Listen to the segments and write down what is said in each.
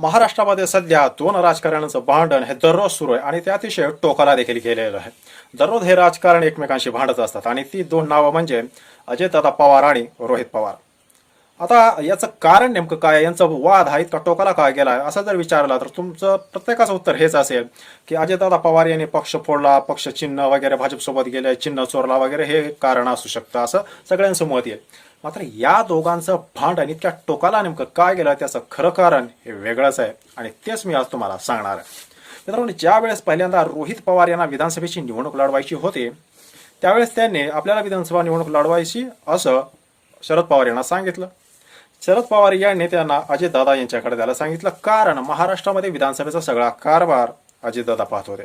महाराष्ट्रामध्ये सध्या दोन राजकारण्याचं भांडण हे दररोज सुरू आहे आणि ते अतिशय टोकाला देखील गेलेलं आहे. दररोज हे राजकारण एकमेकांशी भांडत असतात आणि ती दोन नावं म्हणजे अजयदादा पवार आणि रोहित पवार. आता याचं कारण नेमकं काय? यांचा वाद हा इतका टोकाला काय गेला आहे असं जर विचारला तर तुमचं प्रत्येकाचं उत्तर हेच असेल की अजयदादा पवार यांनी पक्ष फोडला पक्ष चिन्ह वगैरे भाजपसोबत गेले चिन्ह चोरला वगैरे हे कारण असू शकतं असं सगळ्यांचं मत येईल. मात्र या दोघांचं भांडण इतक्या टोकाला नेमकं काय गेलं त्याचं खरं कारण हे वेगळंच आहे. आणि तेच मी आज तुम्हाला सांगणार आहे. मित्रांनो ज्यावेळेस पहिल्यांदा रोहित पवार यांना विधानसभेची निवडणूक लढवायची होती त्यावेळेस त्यांनी आपल्याला विधानसभा निवडणूक लढवायची असं शरद पवार यांना सांगितलं. शरद पवार यांनी त्यांना अजितदादा यांच्याकडे द्यायला सांगितलं. कारण महाराष्ट्रामध्ये विधानसभेचा सगळा कारभार अजितदादा पाहत होते.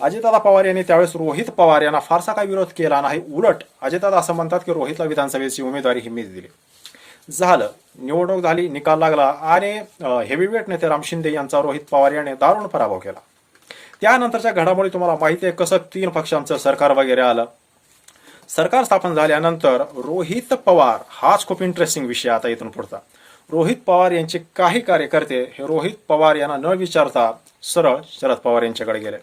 अजितदादा पवार यांनी त्यावेळेस रोहित पवार यांना फारसा काही विरोध केला नाही. उलट अजितदादा असं म्हणतात की रोहितला विधानसभेची उमेदवारी ही मीच दिली. झालं. निवडणूक झाली निकाल लागला आणि हेवीवेट नेते राम शिंदे यांचा रोहित पवार यांनी दारुण पराभव केला. त्यानंतरच्या घडामोडी तुम्हाला माहिती आहे. कसं तीन पक्षांचं सरकार वगैरे आलं. सरकार स्थापन झाल्यानंतर रोहित पवार हाच खूप इंटरेस्टिंग विषय आता इथून पुढचा. रोहित पवार यांचे काही कार्यकर्ते हे रोहित पवार यांना न विचारता सरळ शरद पवार यांच्याकडे गेले.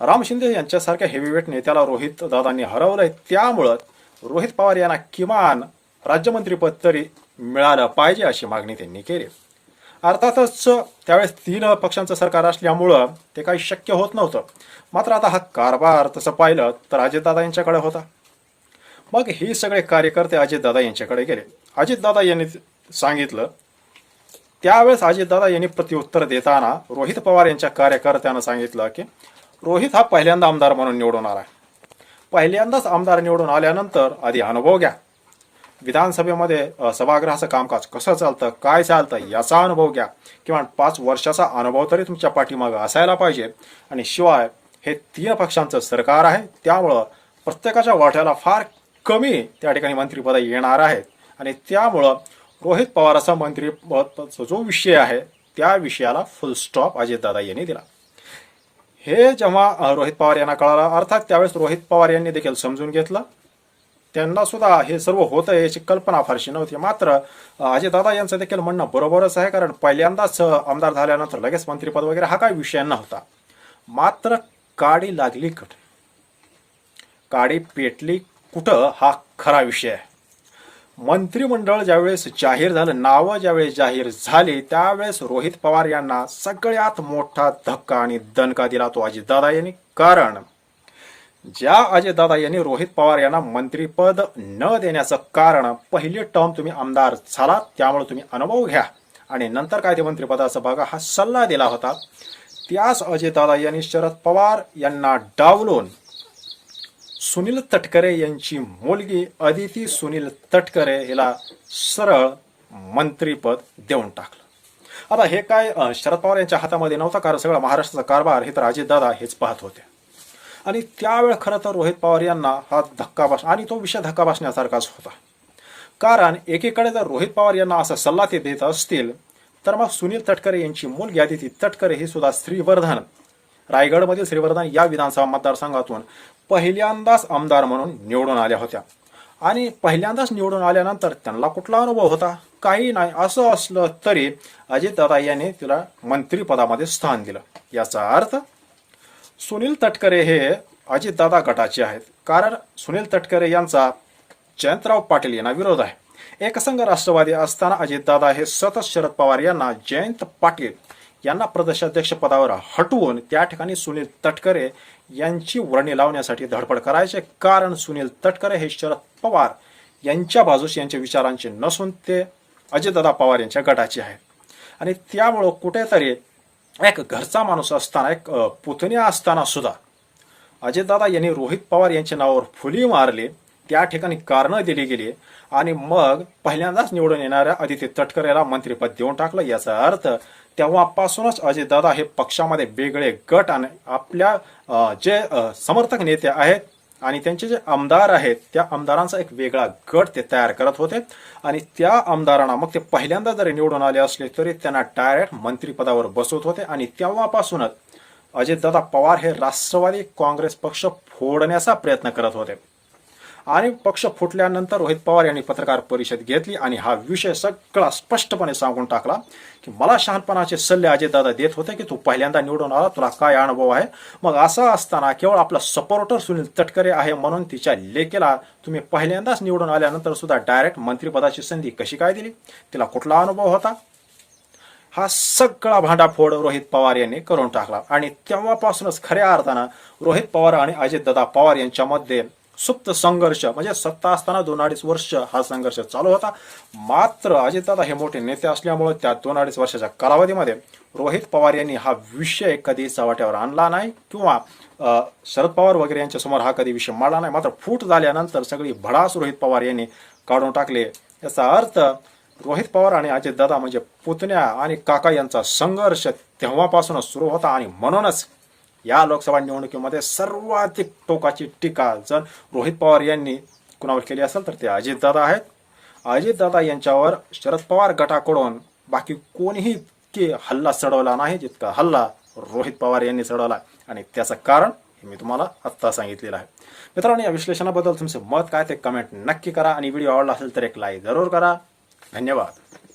राम शिंदे यांच्यासारख्या हेवीवेट नेत्याला रोहित दादांनी हरवलंय. त्यामुळं रोहित पवार यांना किमान राज्यमंत्रीपद तरी मिळालं पाहिजे अशी मागणी त्यांनी केली. अर्थातच त्यावेळेस तीन पक्षांचं सरकार असल्यामुळं ते काही शक्य होत नव्हतं. मात्र आता हा कारभार तसं पाहिलं तर अजितदादा यांच्याकडे होता. मग हे सगळे कार्यकर्ते अजितदादा यांच्याकडे गेले. अजितदादा यांनी सांगितलं त्यावेळेस अजितदादा यांनी प्रत्युत्तर देताना रोहित पवार यांच्या कार्यकर्त्यानं सांगितलं की रोहित हा पहिल्यांदा आमदार म्हणून निवडून आला पहिल्यांदाच आमदार निवडून आल्यानंतर आधी अनुभव घ्या. विधानसभेमध्ये सभागृहाचं कामकाज कसं चालतं काय चालतं याचा अनुभव घ्या. किंवा पाच वर्षाचा अनुभव तरी तुमच्या पाठीमागं असायला पाहिजे. आणि शिवाय हे तीन पक्षांचं सरकार आहे. त्यामुळं प्रत्येकाच्या वाट्याला फार कमी त्या ठिकाणी मंत्रिपद येणार आहेत. आणि त्यामुळं रोहित पवाराचा मंत्रिपदाचा जो विषय आहे त्या विषयाला फुल स्टॉप अजितदादा यांनी दिला. हे जेव्हा रोहित पवार यांना कळालं अर्थात त्यावेळेस रोहित पवार यांनी देखील समजून घेतलं. त्यांना सुद्धा हे सर्व होतं याची कल्पना फारशी नव्हती. मात्र अजितदादा अजयदादा यांचं देखील म्हणणं बरोबरच आहे कारण पहिल्यांदाच आमदार झाल्यानंतर लगेच मंत्रिपद वगैरे हा काही विषय नव्हता. मात्र काडी लागली कुठे काडी पेटली कुठं हा खरा विषय आहे? मंत्रिमंडळ ज्यावेळेस जाहीर झालं नावं ज्यावेळेस जाहीर झाली त्यावेळेस रोहित पवार यांना सगळ्यात मोठा धक्का आणि दणका दिला तो अजितदादा यांनी. कारण ज्या अजितदादा यांनी रोहित पवार यांना मंत्रीपद न देण्याचं कारण पहिली टर्म तुम्ही आमदार झालात त्यामुळे तुम्ही अनुभव घ्या. आणि नंतर काय ते मंत्रिपदाचा बघा हा सल्ला दिला होता. त्याच अजितदादा यांनी शरद पवार यांना डावलून सुनील तटकरे यांची मुलगी अदिती सुनील तटकरे हिला सरळ मंत्रीपद देऊन टाकलं. आता हे काय शरद पवार यांच्या हातामध्ये नव्हता कारण सगळा महाराष्ट्राचा कारभार हे तर अजितदादा हेच पाहत होते. आणि त्यावेळ खरं तर रोहित पवार यांना हा धक्का बस आणि तो विषय धक्का बसण्यासारखाच होता. कारण एकीकडे जर रोहित पवार यांना असा सल्ला ते देत असतील तर मग सुनील तटकरे यांची मुलगी आदिती तटकरे ही सुद्धा श्रीवर्धन रायगडमधील श्रीवर्धन या विधानसभा मतदारसंघातून पहिल्यांदाच आमदार म्हणून निवडून आल्या होत्या. आणि पहिल्यांदाच निवडून आल्यानंतर त्यांना कुठला अनुभव होता? काही नाही असं असलं तरी अजितदादा यांनी तिला मंत्रिपदामध्ये स्थान दिलं. याचा अर्थ सुनील तटकरे हे अजितदादा गटाचे आहेत. कारण सुनील तटकरे यांचा जयंतराव पाटील यांना विरोध आहे. एकसंघ राष्ट्रवादी असताना अजितदादा हे सतत शरद पवार यांना जयंत पाटील यांना प्रदेशाध्यक्ष पदावर हटवून त्या ठिकाणी सुनील तटकरे यांची वर्णी लावण्यासाठी धडपड करायचे. कारण सुनील तटकरे हे शरद पवार यांच्या बाजूस यांच्या विचारांचे नसून ते अजितदादा पवार यांच्या गटाचे आहेत. आणि त्यामुळं कुठेतरी एक घरचा माणूस असताना एक पुतण्या असताना सुद्धा अजितदादा यांनी रोहित पवार यांच्या नावावर फुली मारली. त्या ठिकाणी कारणं दिली गेली आणि मग पहिल्यांदाच निवडून येणाऱ्या आदित्य तटकरेला मंत्रिपद देऊन टाकलं. याचा अर्थ तेव्हापासूनच अजितदादा हे पक्षामध्ये वेगळे गट आणि आपल्या जे समर्थक नेते आहेत आणि त्यांचे जे आमदार आहेत त्या आमदारांचा एक वेगळा गट ते तयार करत होते. आणि त्या आमदारांना मग ते पहिल्यांदा जरी निवडून आले असले तरी त्यांना डायरेक्ट मंत्रिपदावर बसवत होते. आणि तेव्हापासूनच अजितदादा पवार हे राष्ट्रवादी काँग्रेस पक्ष फोडण्याचा प्रयत्न करत होते. आणि पक्ष फुटल्यानंतर रोहित पवार यांनी पत्रकार परिषद घेतली आणि हा विषय सगळा स्पष्टपणे सांगून टाकला की मला शहाणपणाचे सल्ले अजितदादा देत होते की तू पहिल्यांदा निवडून आला तुला काय अनुभव आहे? मग असं असताना केवळ आपला सपोर्टर सुनील तटकरे आहे म्हणून तिच्या लेकेला तुम्ही पहिल्यांदाच निवडून आल्यानंतर सुद्धा डायरेक्ट मंत्रिपदाची संधी कशी काय दिली? तिला कुठला अनुभव होता? हा सगळा भांडाफोड रोहित पवार यांनी करून टाकला. आणि तेव्हापासूनच खऱ्या अर्थानं रोहित पवार आणि अजितदादा पवार यांच्यामध्ये सुप्त संघर्ष म्हणजे सत्ता असताना दोन अडीच वर्ष हा संघर्ष चालू होता. मात्र अजितदादा हे मोठे नेते असल्यामुळे त्या दोन अडीच वर्षाच्या कालावधीमध्ये रोहित पवार यांनी हा विषय कधी चव्हाट्यावर आणला नाही किंवा शरद पवार वगैरे यांच्या समोर हा कधी विषय मांडला नाही. मात्र फूट झाल्यानंतर सगळी भडास रोहित पवार यांनी काढून टाकले. याचा अर्थ रोहित पवार आणि अजितदादा म्हणजे पुतण्या आणि काका यांचा संघर्ष तेव्हापासूनच सुरू होता आणि म्हणूनच या लोकसभा निवडणुकीमध्ये सर्वाधिक टोकाची टीका जर रोहित पवार यांनी कुणावर केली असेल तर ते अजितदादा आहेत. अजितदादा यांच्यावर शरद पवार गटाकडून बाकी कोणीही इतके हल्ला चढवला नाही जितका हल्ला रोहित पवार यांनी चढवला. आणि त्याचं कारण हे मी तुम्हाला आत्ता सांगितलेलं आहे. मित्रांनो या विश्लेषणाबद्दल तुमचं मत काय ते कमेंट नक्की करा. आणि व्हिडिओ आवडला असेल तर एक लाईक जरूर करा. धन्यवाद.